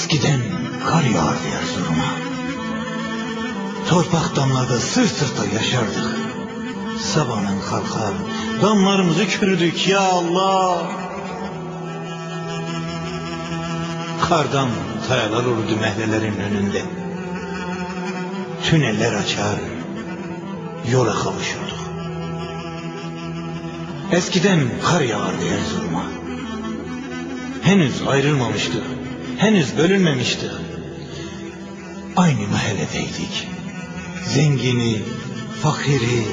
Eskiden kar yağardı Erzurum'a. Torpak damlarda sırt sırta yaşardık. Sabahın kalkar, damlarımızı kürdük ya Allah. Kardan tayalar olurdu mehlelerin önünde. Tüneller açar, yola kavuşurduk. Eskiden kar yağardı Erzurum'a. Henüz ayrılmamıştı henüz bölünmemiştik. Aynı mahalledeydik. Zengini, fakiri,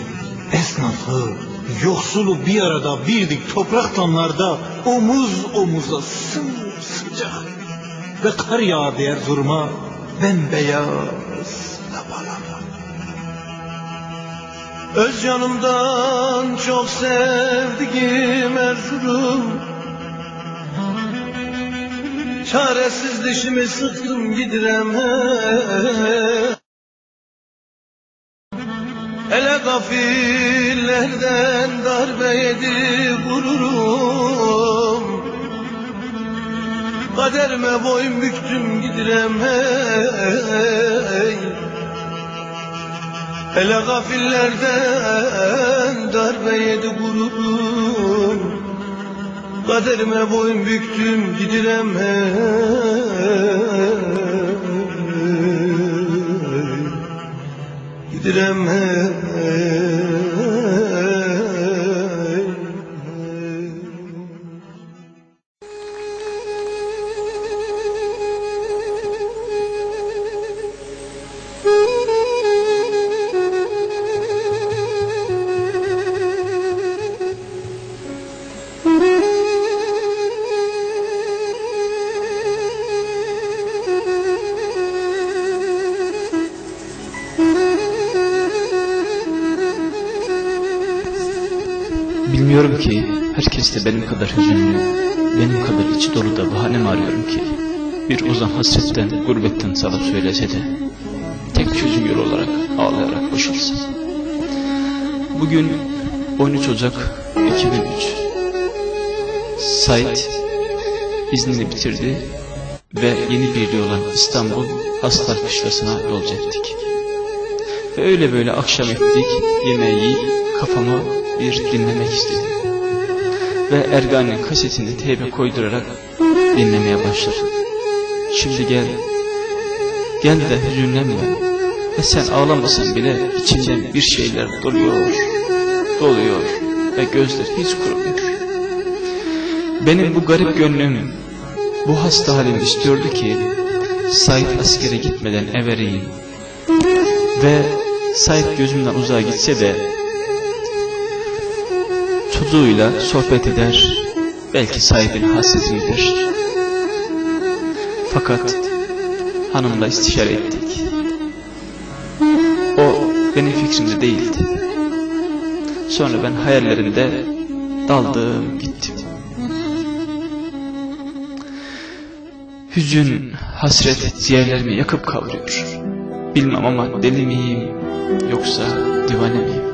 esnafı, yoksulu bir arada birdik toprak damlarda omuz omuza sımsıcak. Ve kar yağardı Erzurum'a bembeyaz labalaba. Öz canımdan çok sevdiğim Erzurum Çaresiz dişimi sıktım gidirem. Ele gafillerden darbe yedi gururum. Kaderime boyun büktüm gidirem hey Ele gafillerden darbe yedi gururum Kaderime boyun büktüm gidirem hey Gidirem hey Bilmiyorum ki herkes de benim kadar hüzünlü, benim kadar içi dolu da bahane mi arıyorum ki? Bir uzan hasretten, gurbetten salıp söylese de, tek çözüm yolu olarak ağlayarak boşalsın. Bugün 13 Ocak 2003. Sait iznini bitirdi ve yeni birliği olan İstanbul Aslar Kışlası'na yolcu ettik. Ve öyle böyle akşam ettik, yemeği yiyip kafamı bir dinlemek istedim. Ve Ergani'nin kasetini teybe koydurarak dinlemeye başladım. Şimdi gel, gel de hüzünlenme. Ve sen ağlamasan bile içinden bir şeyler doluyor, doluyor ve gözler hiç kurumuyor. Benim bu garip gönlüm, bu hasta halim istiyordu ki, Said askere gitmeden evereyim. Ve Said gözümden uzağa gitse de çocuğuyla sohbet eder, belki sahibin hasretini giderir. Fakat hanımla istişare ettik. O benim fikrimde değildi. Sonra ben hayallerinde daldım gittim. Hüzün, hasret ciğerlerimi yakıp kavuruyor. Bilmem ama deli miyim yoksa divane miyim?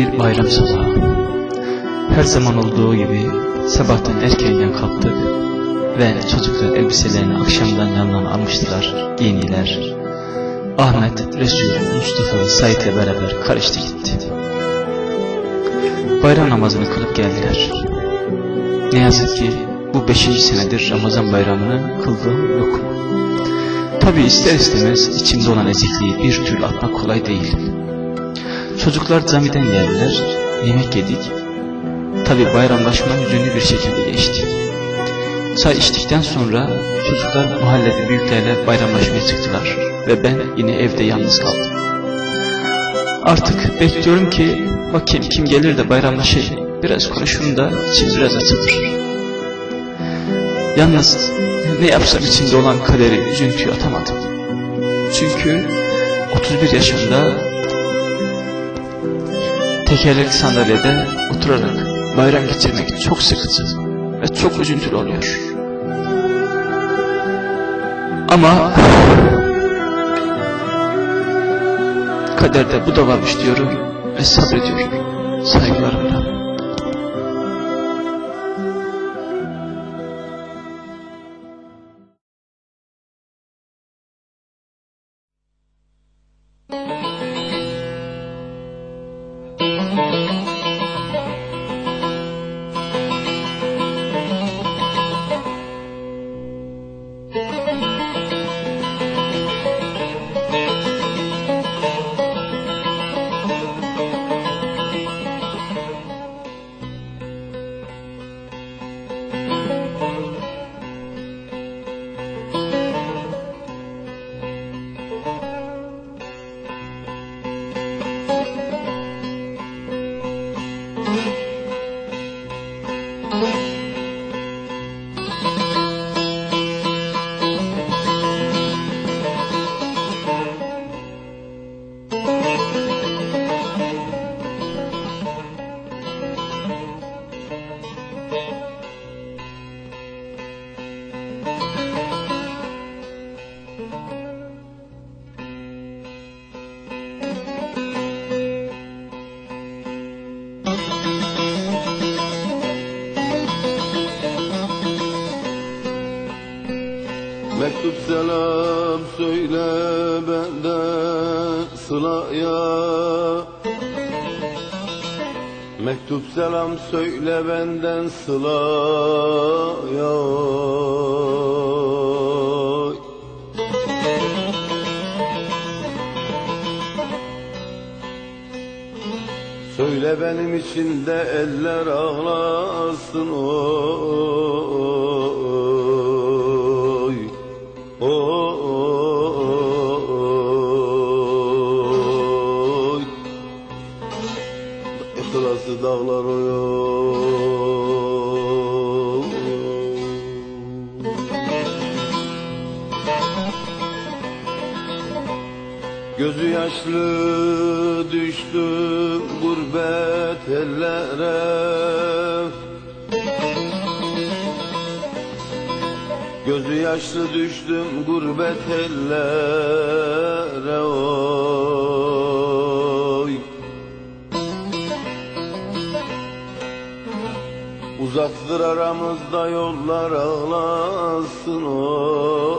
Bir bayram sabahı. Her zaman olduğu gibi sabahtan erkenden kalktık ve çocuklar elbiselerini akşamdan yanlarına almıştılar, giyiniler. Ahmet, Resul, Mustafa ve Said ile beraber karıştı gitti. Bayram namazını kılıp geldiler. Ne yazık ki bu beşinci senedir Ramazan bayramını kıldığım yok. Tabi ister istemez içimde olan ezikliği bir türlü atmak kolay değil. Çocuklar camiden geldiler, yemek yedik. Tabi bayramlaşma hüzünlü bir şekilde geçti. Çay içtikten sonra çocuklar mahallede büyüklerle bayramlaşmaya çıktılar ve ben yine evde yalnız kaldım. Artık bekliyorum ki bakayım kim gelir de bayramlaşayım. biraz konuşurum da içim biraz açılır. Yalnız ne yapsam içimde olan kaderi, üzüntüyü atamadım. Çünkü 31 yaşında tekerlekli sandalyede oturarak bayram geçirmek çok sıkıcı ve çok üzüntülü oluyor. Ama kaderde bu da varmış diyorum ve sabrediyorum saygılarımla. Mektup söyle benden sılaya Mektup selam söyle benden sılaya Söyle benim için de eller ağlasın. Oy Gözü yaşlı düştü gurbet ellere. Gözü yaşlı düştüm gurbet ellere oy. Uzaktır aramızda yollar ağlasın oy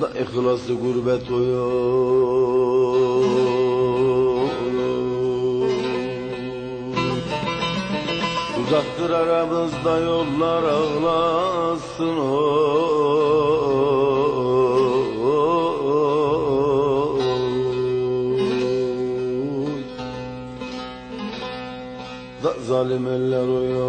Da ihlası gurbet oy Uzaktır aramızda yollar ağlasın oy. Da zalim eller oy